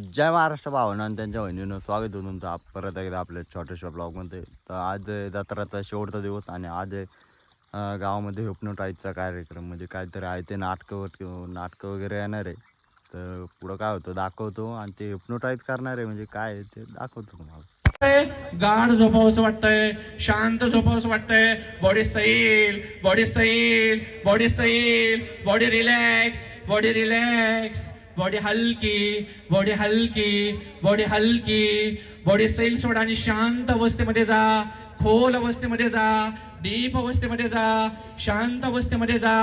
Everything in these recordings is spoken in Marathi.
जय महाराष्ट्र भावना आणि त्यांच्या बहिणीनं स्वागत होऊन तुमचं. आप परत एकदा आपल्या छोट्याशा ब्लॉगमध्ये. तर आज जत्राचा शेवटचा दिवस आणि आज गावामध्ये हिप्नोटाईजचा कार्यक्रम. म्हणजे काहीतरी आहे ते नाटकं नाटकं वगैरे येणार आहे. तर पुढं काय होतं दाखवतो आणि ते हिप्नोटाईज करणार आहे. म्हणजे काय ते दाखवतो तुम्हाला. गाढ झोपावंसं वाटतंय शांत झोपावंसं वाटतंय. बॉडी सैल बॉडी सैल बॉडी सैल body relax body relax body हलकी बॉडी हलकी बॉडी हलकी. बॉडी सैल सोडा आणि शांत अवस्थेमध्ये जा. खोल अवस्थेमध्ये जा. डीप अवस्थेमध्ये जा. शांत अवस्थेमध्ये जा.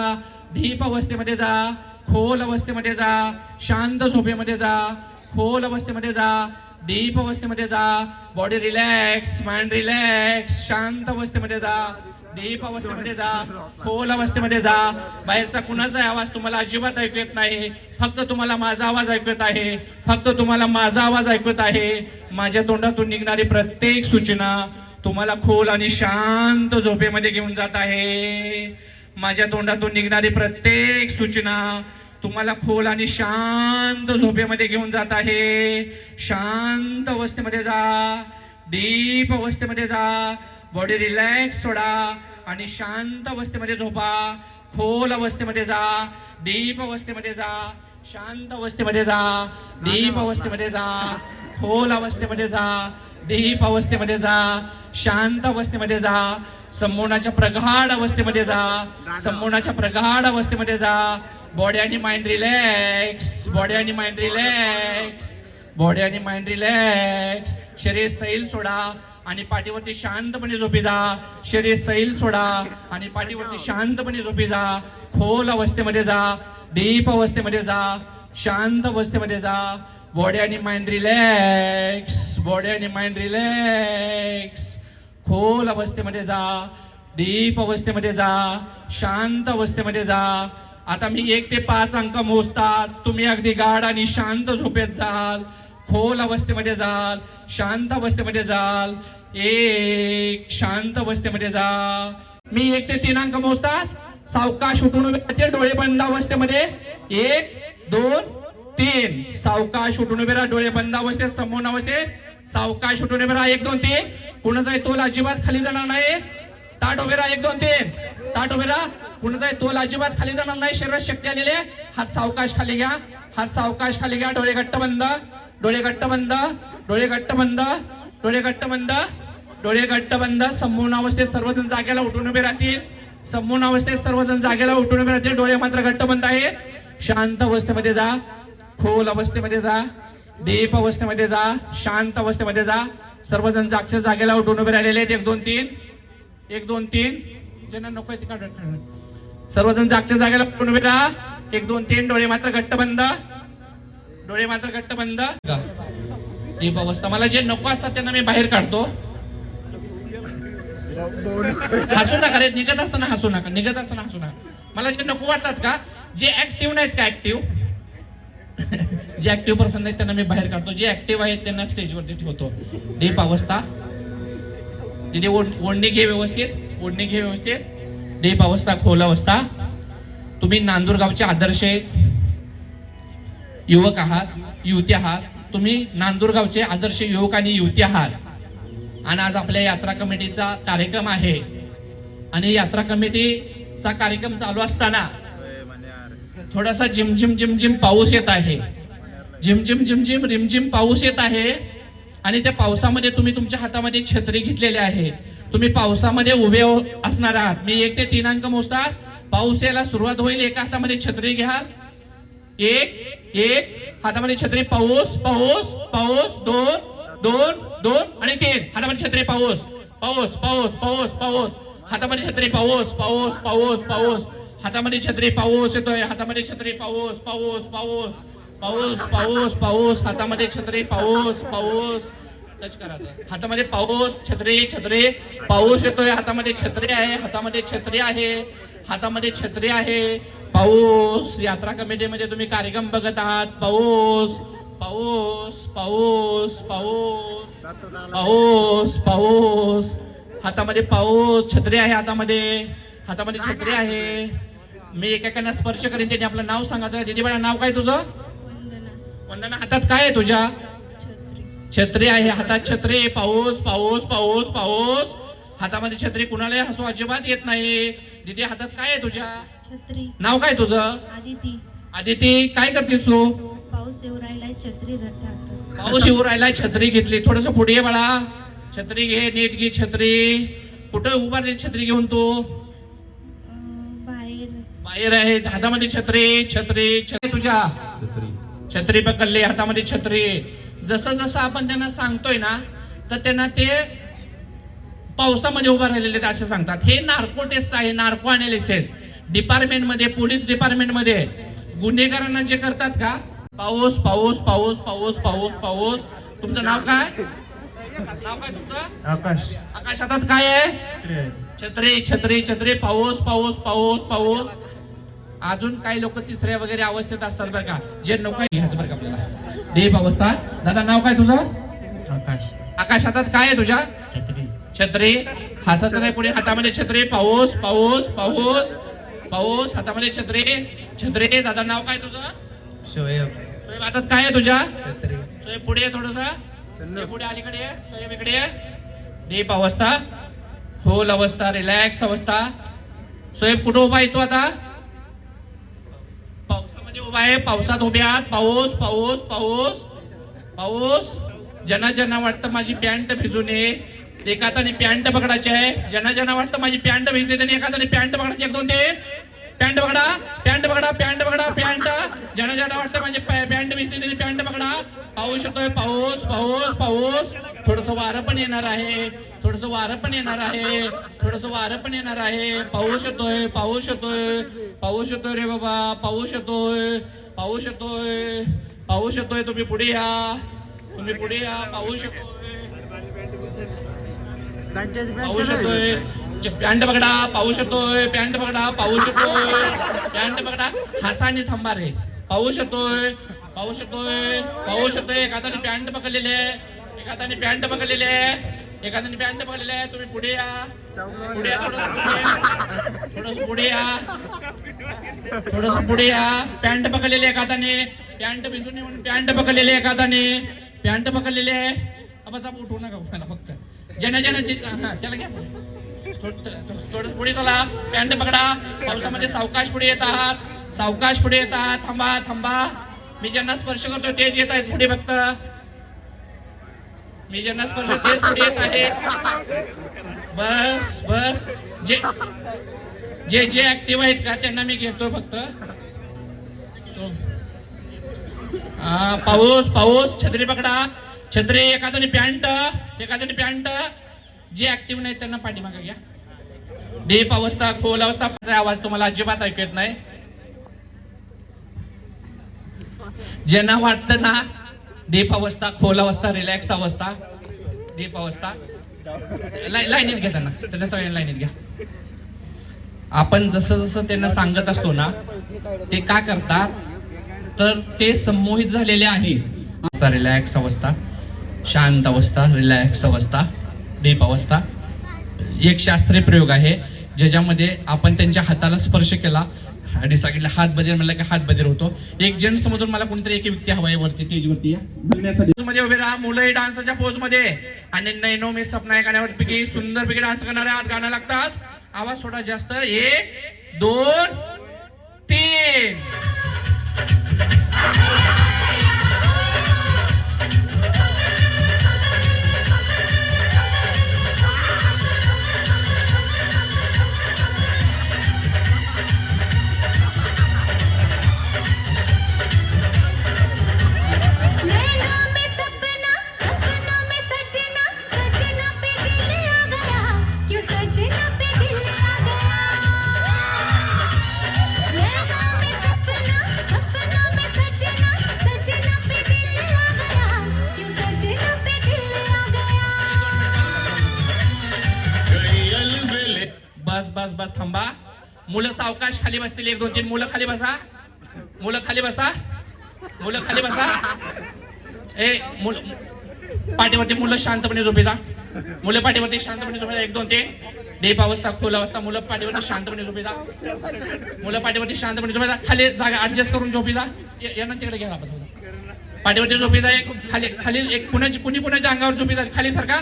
डीप अवस्थेमध्ये जा. खोल अवस्थेमध्ये जा. शांत झोपेमध्ये जा. खोल अवस्थेमध्ये जा. डीप अवस्थेमध्ये जा. Body relax mind relax. शांत अवस्थेमध्ये जा. दीप अवस्थेमध्ये जा खोल अवस्थेमध्ये जा. बाहेरचा कुणाचा आवाज तुम्हाला अजिबात ऐकू येत नाही. फक्त तुम्हाला माझा आवाज ऐकू येत आहे. फक्त तुम्हाला माझा आवाज ऐकू येत आहे. माझ्या तोंडातून निघणारी प्रत्येक सूचना तुम्हाला खोल आणि शांत झोपेमध्ये घेऊन जात आहे. माझ्या तोंडातून निघणारी प्रत्येक सूचना तुम्हाला खोल आणि शांत झोपेमध्ये घेऊन जात आहे. शांत अवस्थेमध्ये जा. डीप अवस्थेमध्ये जा. बॉडी रिलॅक्स सोडा. आणि शांत अवस्थेमध्ये झोपा. खोल अवस्थेमध्ये जा. डीप अवस्थेमध्ये जा. शांत अवस्थेमध्ये जा. डीप अवस्थेमध्ये जा. खोल अवस्थेमध्ये जा. डीप अवस्थेमध्ये जा. शांत अवस्थेमध्ये जा. संमोनाच्या प्रगाढ अवस्थेमध्ये जा. संमोनाच्या प्रगाढ अवस्थेमध्ये जा. बॉडी आणि माइंड रिलॅक्स बॉडी आणि माइंड रिलॅक्स बॉडी आणि माइंड रिलॅक्स शरीर सैल सोडा. आणि पाठीवरती शांतपणे झोपी जा. शरीर सैल सोडा आणि पाठीवरती शांतपणे झोपी जा. खोल अवस्थेमध्ये जा. डीप अवस्थेमध्ये जा. शांत अवस्थेमध्ये जा. बॉडी आणि माइंड रिलॅक्स बॉडी आणि माइंड रिलॅक्स खोल अवस्थेमध्ये जा. डीप अवस्थेमध्ये जा. शांत अवस्थेमध्ये जा. आता मी एक ते पाच अंक मोजताच. तुम्ही अगदी गाढ आणि शांत झोपेत जाल. खोल अवस्थेमध्ये जाल शांत अवस्थेमध्ये जाल एक शांत अवस्थेमध्ये जा. मी एक ते तीन अंक मोजताच सावकाश उठून डोळे बंद अवस्थेमध्ये. एक दोन तीन. सावकाश उठून उभे राहा डोळे बंद अवस्थेत समोर अवस्थेत. सावकाश उठून उभे राहा एक दोन तीन. कुणाचा तोल अजिबात खाली जाणार नाही. ताट उभे राहा एक दोन तीन. ताट उभे राहा. कुणाचा तोल अजिबात खाली जाणार नाही. शरीरात शक्ती आलेली हात सावकाश खाली घ्या. हात सावकाश खाली घ्या. डोळे घट्ट बंद. डोळे घट्ट बंद डोळे घट्ट बंद डोळे घट्ट बंद डोळे घट्ट बंद. संपूर्ण अवस्थेत सर्वजण जागेला उठून उभे राहतील. संपूर्ण अवस्थेत सर्वजण जागेला उठून उभे राहतील. डोळे मात्र घट्ट बंद आहेत. शांत अवस्थेमध्ये जा. खोल अवस्थेमध्ये जा. डीप अवस्थेमध्ये जा. शांत अवस्थेमध्ये जा. सर्वजण जागच्या जागेला उठून उभे राहिलेले आहेत. एक दोन तीन. एक दोन तीन. ज्यांना नको आहे ते काढून सर्वजण जागच्या जागेला उठून उभे राहा. एक दोन तीन. डोळे मात्र घट्ट बंद. डोळे मात्र घट्ट बंद. दीप अवस्था. मला जे नको असतात त्यांना मी बाहेर काढतो. हसू नका रे निघत असताना हसू नका निघत असताना हसू नका. मला जे नको वाटतात का जे ऍक्टिव्ह नाहीत का ऍक्टिव्ह जे ऍक्टिव्ह पर्सन आहेत त्यांना मी बाहेर काढतो. जे ऍक्टिव्ह आहेत त्यांना स्टेजवरती ठेवतो. डीप अवस्था. तिथे ओढणी घे व्यवस्थित. ओढणी घे व्यवस्थित. डीप अवस्था खोल अवस्था. तुम्ही नांदूरगावचे आदर्श युवक आहात युवती आहात तुम्ही नांदूरगावचे आदर्श युवक आणि युवती आहात. आणि आज आपल्या यात्रा कमिटीचा कार्यक्रम आहे. आणि यात्रा कमिटीचा कार्यक्रम चालू असताना थोडासा झिमझिम झिमझिम पाऊस येत आहे. झिमझिम झिमझिम रिमझिम पाऊस येत आहे. आणि त्या पावसामध्ये तुम्ही तुमच्या हातामध्ये छत्री घेतलेली आहे. तुम्ही पावसामध्ये उभे असणार आहात. मी एक ते तीन अंक मोजतात पाऊस यायला सुरुवात होईल. एका हातामध्ये छत्री घ्याल. एक एक. हातामध्ये छत्री पाऊस पाऊस पाऊस दोन दोन दोन आणि तीन. हातामध्ये छत्री पाऊस पाऊस पाऊस पाऊस पाऊस. हातामध्ये छत्री पाऊस पाऊस पाऊस पाऊस. हातामध्ये छत्री पाऊस येतोय. हातामध्ये छत्री पाऊस पाऊस पाऊस. पाऊस पाऊस पाऊस. हातामध्ये छत्री पाऊस पाऊस. टच करायचं. हातामध्ये पाऊस छत्री छत्री. पाऊस येतोय. हातामध्ये छत्री आहे. हातामध्ये छत्री आहे. हातामध्ये छत्री आहे. पाऊस यात्रा कमिटीमध्ये तुम्ही कार्यक्रम बघत आहात. पाऊस पाऊस पाऊस पाऊस पाऊस पाऊस. हातामध्ये पाऊस छत्री आहे हातामध्ये. हातामध्ये छत्री आहे. मी एकेकांना स्पर्श करीन त्यांनी आपलं नाव सांगायचं दिदी बाळा नाव काय तुझं? वंदना हातात काय आहे तुझ्या? छत्री आहे. हातात छत्री. पाऊस पाऊस पाऊस पाऊस. हातामध्ये छत्री कुणालाही हसू अजिबात येत नाही. दिदी हातात काय आहे तुझ्या? छत्री. नाव काय तुझं? आदिती. आदिती काय करतेस तू? पाऊस येऊ राहिलाय छत्री धरते हातात पाऊस येऊ राहिलाय छत्री घेतली. थोडस पुढे ये बाळा. छत्री घे नीट घे छत्री. कुठं उभारली छत्री घेऊन तू? बाहेर. बाहेर आहे हातामध्ये छत्री छत्री छत्री तुझ्या. छत्री. पकडली हातामध्ये छत्री. जसं जसं आपण त्यांना सांगतोय ना तर त्यांना ते पावसामध्ये उभं राहिलेले ते असे सांगतात. हे नार्को टेस्ट आहे नार्को अनालिसिस डिपार्टमेंटमध्ये पोलीस डिपार्टमेंटमध्ये गुन्हेगारांना जे करतात का? पाऊस पाऊस पाऊस पाऊस पाऊस पाऊस. तुमचं नाव काय? नाव काय तुमचं? आकाश. आकाश हातात काय आहे? छत्री. छत्री छत्री पाऊस पाऊस पाऊस पाऊस. अजून काही लोक तिसऱ्या वगैरे अवस्थेत असतात बरं का. जे नको घ्यायचं बरं का आपल्याला. देव अवस्था. दादा नाव काय तुझं? आकाश. आकाश हातात काय आहे तुझ्या? छत्री. छत्री. हाताचं नाही पुढे हातामध्ये छत्री. पाऊस पाऊस पाऊस. पाऊस हातामध्ये छत्री. छत्री दादा नाव काय तुझं? शोएब सोयब हातात काय आहे तुझ्या? छत्री. सोयब पुढे ये थोडस. पुढे अलीकडे ये. सोयब इकडे ये. डीप अवस्था. खोल अवस्था रिलॅक्स अवस्था. सोयब कुठं उभा आहे तू आता? पावसामध्ये उभा आहे. पावसात उभे आहात. पाऊस पाऊस पाऊस. पाऊस. ज्यांना ज्यांना वाटतं माझी पॅन्ट भिजू नये एका हाताने पॅन्ट पकडायची आहे. ज्यांना ज्यांना वाटतं माझी पॅन्ट भेजते त्यांनी एका हाताने पॅन्ट पकडायची. एक दोन ते पॅन्ट पकडा पॅन्ट पकडा पॅन्ट पकडा पॅन्ट. ज्यांना ज्यांना वाटतं माझी पॅन्ट भेजते त्यांनी पॅन्ट पकडा. पाऊस येतोय पाऊस पाऊस पाऊस. थोडस वारं पण येणार आहे. थोडस वारं पण येणार आहे. थोडस वारं पण येणार आहे. पाऊस येतोय पाऊस येतोय पाऊस येतोय रे बाबा पाऊस येतोय पाऊस येतोय पाऊस येतोय तुम्ही पुढे या. तुम्ही पुढे या. पाऊस येतोय पाऊस येतोय पॅन्ट पकडा पाऊस येतोय पॅन्ट पकडा पाऊस येतोय पॅन्ट पकडा हासाने थांबा रे. पाऊस येतोय पाऊस येतोय पाऊस येतोय एका हाताने पॅन्ट पकडलेले एका हाताने पॅन्ट पकडलेले एका हाताने पॅन्ट पकडलेले तुम्ही पुढे या. पुढे या. थोडस पुढे या. थोडस पुढे या. पॅन्ट पकडलेले एका हाताने पॅन्ट भिजून म्हणून पॅन्ट पकडलेले एका हाताने पॅन्ट पकडलेले आहे. आबाचा उठवू नका कोणाला फक्त. ज्याने जे त्याला घ्या. पुढे. थोडं पुढे चला. पॅन्ट पकडा. पावसामध्ये सावकाश पुढे येत आहात. सावकाश पुढे येत आहात. थांबा थांबा. मी ज्यांना स्पर्श करतो तेच येत आहेत पुढे फक्त. मी ज्यांना स्पर्श तेच पुढे येत आहे बस बस. जे जे जे ऍक्टिव्ह आहेत का त्यांना मी घेतो फक्त. तो- पाऊस पाऊस. छत्री पकडा. छत्रे एखाद्याने पॅन्ट एखाद्याने पॅन्ट. जे ऍक्टिव्ह नाहीत त्यांना पाठीमागा घ्या. डेप अवस्था खोल अवस्था आवाज तुम्हाला अजिबात ऐकू येत नाही. ज्यांना वाटतं ना डेप अवस्था खोल अवस्था रिलॅक्स अवस्था डेप अवस्था लाईनीत घ्या त्यांना. त्यांना सगळ्यांना लाईनीत घ्या. आपण जसं जसं त्यांना सांगत असतो ना ते का करतात? तर ते संमोहित झालेले आहे. रिलॅक्स अवस्था. शांत अवस्था रिलॅक्स अवस्था डीप अवस्था. एक शास्त्रीय प्रयोग आहे ज्याच्यामध्ये आपण त्यांच्या हाताला स्पर्श केला आणि सांगितलं हात बदल म्हणलं की हात बदल होतो. एक जेंट्स मधून मला कोणतरी एक व्यक्ती हवाय वरती स्टेज वरती या. बघण्यासाठी. मध्ये उभे राहा मुलंही डान्सच्या पोजमध्ये. आणि नैनो मी सपना या गाण्यावर पैकी सुंदर पैकी डान्स करणारे आत गाणं लागतात. आवाज थोडा जास्त. एक दोन तीन. बस बस बस थांबा. मुलं सावकाश खाली बसतील. एक दोन तीन. मुलं खाली बसा. मुलं खाली बसा. मुलं खाली बसा. ए मुलं पाठीवरती मुलं शांतपणे झोपी जा. मुलं पाठीवरती शांतपणे झोपे. जा एक दोन तीन. डेप अवस्था खोल अवस्था. मुलं पाठीवरती शांतपणे झोपी जा. मुलं पाठीवरती शांतपणे झोपे जा. खाली जागा ऍडजस्ट करून झोपी जा. यांना तिकडे घ्या आपण पाठीवरती झोपी एक खाली खाली एक कुणाची कुणी कुणाच्या अंगावर झोपी जा. खाली सारखा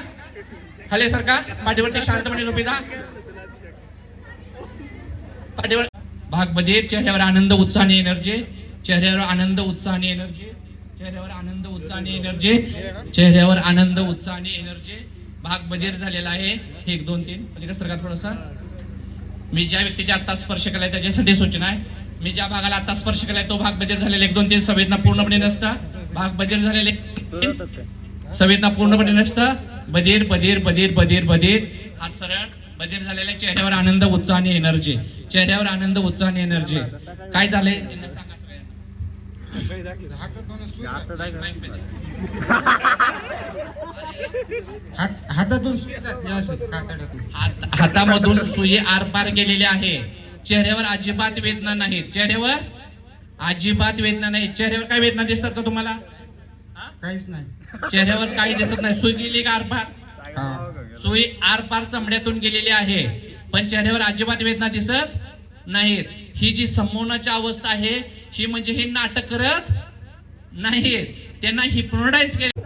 खाली सारखा पाठीवरती शांतपणे झोपी जा. पाठीवर भागमध्ये चेहऱ्यावर आनंद उत्साह एनर्जी चेहऱ्यावर आनंद उत्साह एनर्जी चेहऱ्यावर आनंद उत्साह एनर्जी चेहऱ्यावर आनंद उत्साह एनर्जी भाग बधीर झालेला आहे. एक दोन तीन. पलीकडे सरकार थोडासा. मी ज्या व्यक्तीच्या आता स्पर्श केलाय त्याच्यासाठी सूचना आहे. मी ज्या भागाला आता स्पर्श केलाय तो भाग बधीर झालेला एक दोन तीन. संवेदना पूर्णपणे नसता भाग बधीर झालेले संवेदना पूर्णपणे नष्ट. बधीर बधीर बधीर बधीर बधीर. हात सरळ. बधीर झालेल्या चेहऱ्यावर आनंद उत्साह आणि एनर्जी चेहऱ्यावर आनंद उत्साह आणि एनर्जी काय झालंय. हातातून हातामधून सुई आरपार गेलेली आहे. चेहऱ्यावर अजिबात वेदना नाहीत. चेहऱ्यावर अजिबात वेदना नाही चेहऱ्यावर काय वेदना दिसतात का तुम्हाला? काहीच नाही. चेहऱ्यावर काही दिसत नाही. सुई गेली का आरपार? हा सुई आरपार चमड्यातून गेलेली आहे. पण चेहऱ्यावर अजिबात वेदना दिसत नाहीत. ही जी संमोहनाची अवस्था आहे ही म्हणजे हे नाटक करत नाहीत. त्यांना हिप्नोटाईज केले.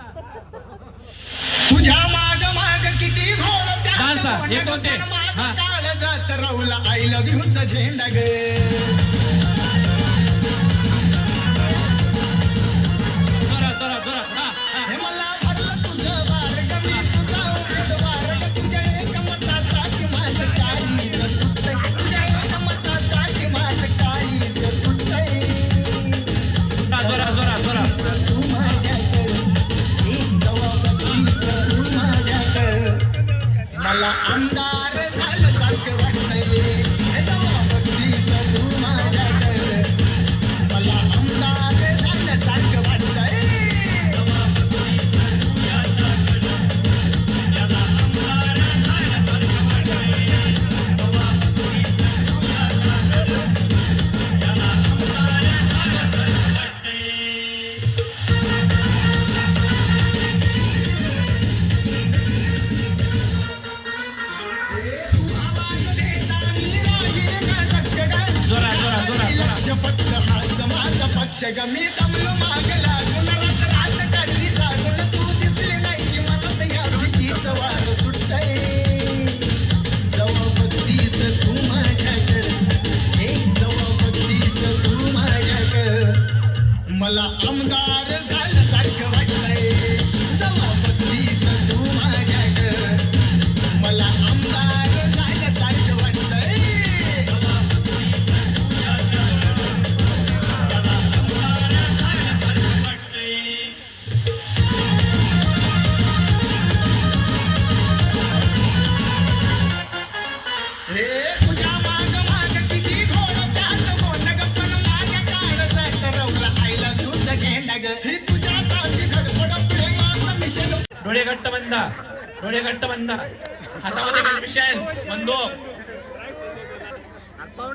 तुझ्या माग माग किती घोळ डान्स हा, हा. जात रवला. आय लव्ह झेंडा ग.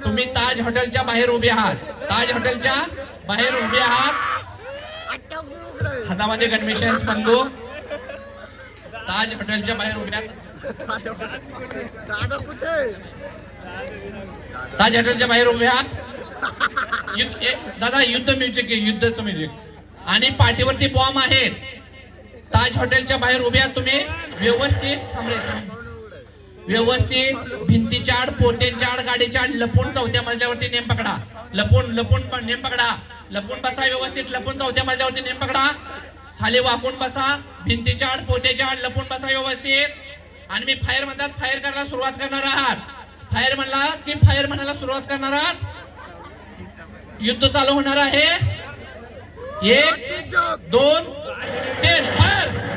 तुम्ही ताज हॉटेलच्या बाहेर उभे आहात. ताज हॉटेलच्या बाहेर उभे आहात. हातामध्ये कन्फिशन्स बंदूक ताज हॉटेलच्या बाहेर उभे आहात. ताज हॉटेलच्या बाहेर उभे आहात. दादा युद्ध म्युझिक युद्धच म्युझिक. आणि पाठीवरती बॉम्ब आहेत. ताज हॉटेलच्या बाहेर उभे आहात तुम्ही. व्यवस्थित थांबले. व्यवस्थित. भिंतीच्या आड पोत्यांच्या आड गाडीच्या आड. लपून चौथ्या मजल्यावरती नेम पकडा. लपून लपून पण नेम पकडा. लपून बसा व्यवस्थित. लपून चौथ्या मजल्यावरती नेम पकडा. खाली वाकून बसा. भिंतीच्या आड पोत्याच्या आड. लपून बसा व्यवस्थित. आणि मी फायर म्हणतात फायर करायला सुरुवात करणार आहात. फायर म्हणला की फायर म्हणायला सुरुवात करणार आहात. युद्ध चालू होणार आहे. एक दोन तीन. फायर!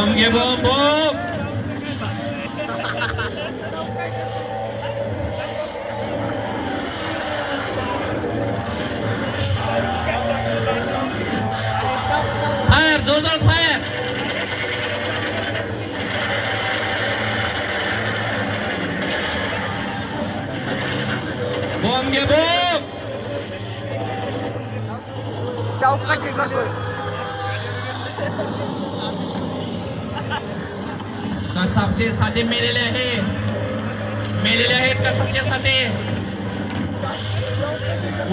बॉम्ब घे बॉम्ब बॉम्ब कसबचे साथे मेलेले आहे. मेलेले आहेत कसबचे साधे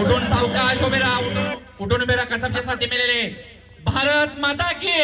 उठून सावकाश उभे राहा उठून उठून उभे राहा कसबचे साथे मेलेले? भारत माता की